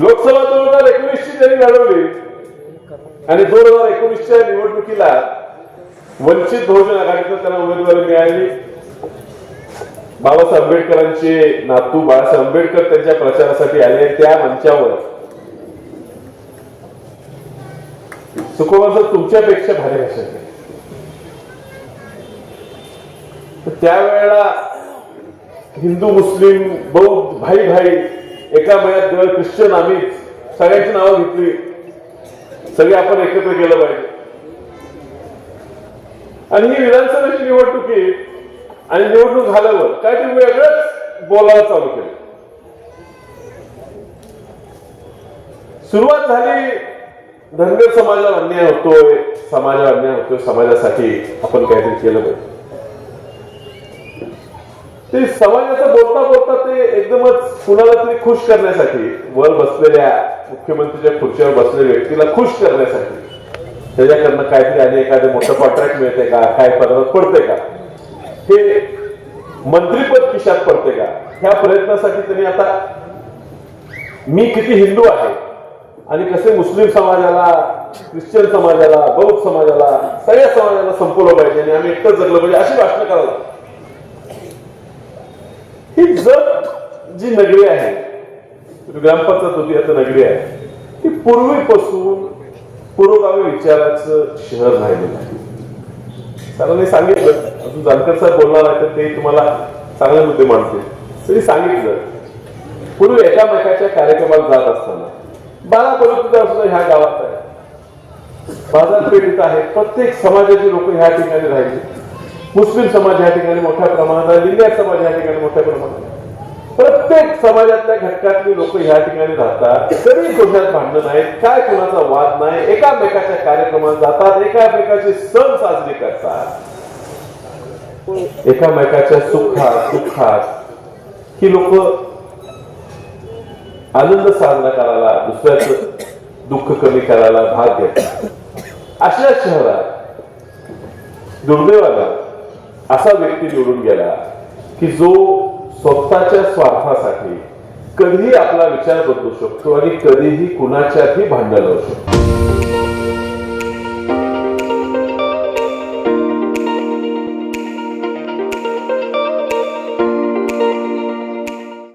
लोकसभा दोन हजार एकोणीसची त्यांनी लढवली आणि दोन हजार एकोणीसच्या निवडणुकीला वंचित बहुजन आघाडीतून त्यांना उमेदवारी मिळाली बाबासाहेब आंबेडकरांचे नातू बाळासाहेब आंबेडकर त्यांच्या प्रचारासाठी आले त्या मंचावर सुखोबा सर तुमच्यापेक्षा भारी भाषा आहे. त्यावेळेला हिंदू मुस्लिम बौद्ध भाई भाई एका मयात जेव्हा ख्रिश्चन आम्हीच सगळ्यांची नावं घेतली. सगळे आपण एकत्र गेलं पाहिजे. आणि ही विधानसभेची निवडणुकी आणि निवडणूक झाल्यावर काय वेगळंच बोलायला चालू केलं. सुरुवात झाली धनगर समाजाला अन्याय होतोय समाजाला अन्याय होतोय समाजासाठी आपण काहीतरी केलं पाहिजे. ते समाजाचं बोलता बोलता ते एकदमच कुणाला तरी खुश करण्यासाठी वर बसलेल्या मुख्यमंत्रीच्या खुर्चीवर बसलेल्या व्यक्तीला खुश करण्यासाठी त्याच्याकडनं काहीतरी आणि एखादं मोठं कॉन्ट्रॅक्ट मिळते का? काय पदार्थ पडते का? हे मंत्रीपद खिशात पडते का? ह्या प्रयत्नासाठी त्यांनी आता मी किती हिंदू आहे आणि कसे मुस्लिम समाजाला ख्रिश्चन समाजाला बौद्ध समाजाला सगळ्या समाजाला संपवलं पाहिजे आणि आम्ही एकटंच जगलं पाहिजे अशी भाषणं करायला ही जत जी नगरी आहे ग्रामपंचायत होती आता नगरी आहे. ती पूर्वीपासून पुरोगामी विचाराचं शहर राहिलेलं आहे. सरांनी सांगितलं अजून जानकर साहेब बोलणार आहे तर ते तुम्हाला चांगले मुद्दे मांडतील. तरी सांगितलं पूर्वी एकामेकाच्या कार्यक्रमात जात असताना बारा परिस्थिती असणं ह्या गावात आहे. बाजारपेठेत आहे. प्रत्येक समाजाची लोक ह्या ठिकाणी राहिली मुस्लिम समाज या ठिकाणी मोठ्या प्रमाणात आहे लिंगायत समाज या ठिकाणी मोठ्या प्रमाणात आहे. प्रत्येक समाजातल्या घटकातली लोक या ठिकाणी राहतात कधी कोणात भांडण नाहीत काय कोणाचा वाद नाही एकामेकाच्या कार्यक्रमात जातात एकामेकाचे सण साजरे करतात एकामेकाच्या सुखात दुःखात ही लोक आनंद साजरा करायला दुसऱ्याच दुःख कमी करायला भाग घेतात अशा शहरात दुर्दैवाला असा व्यक्ती निवडून गेला की जो स्वतःच्या स्वार्थासाठी कधीही आपला विचार बदलू शकतो आणि कधीही कुणाच्याही भांडण लावू शकतो.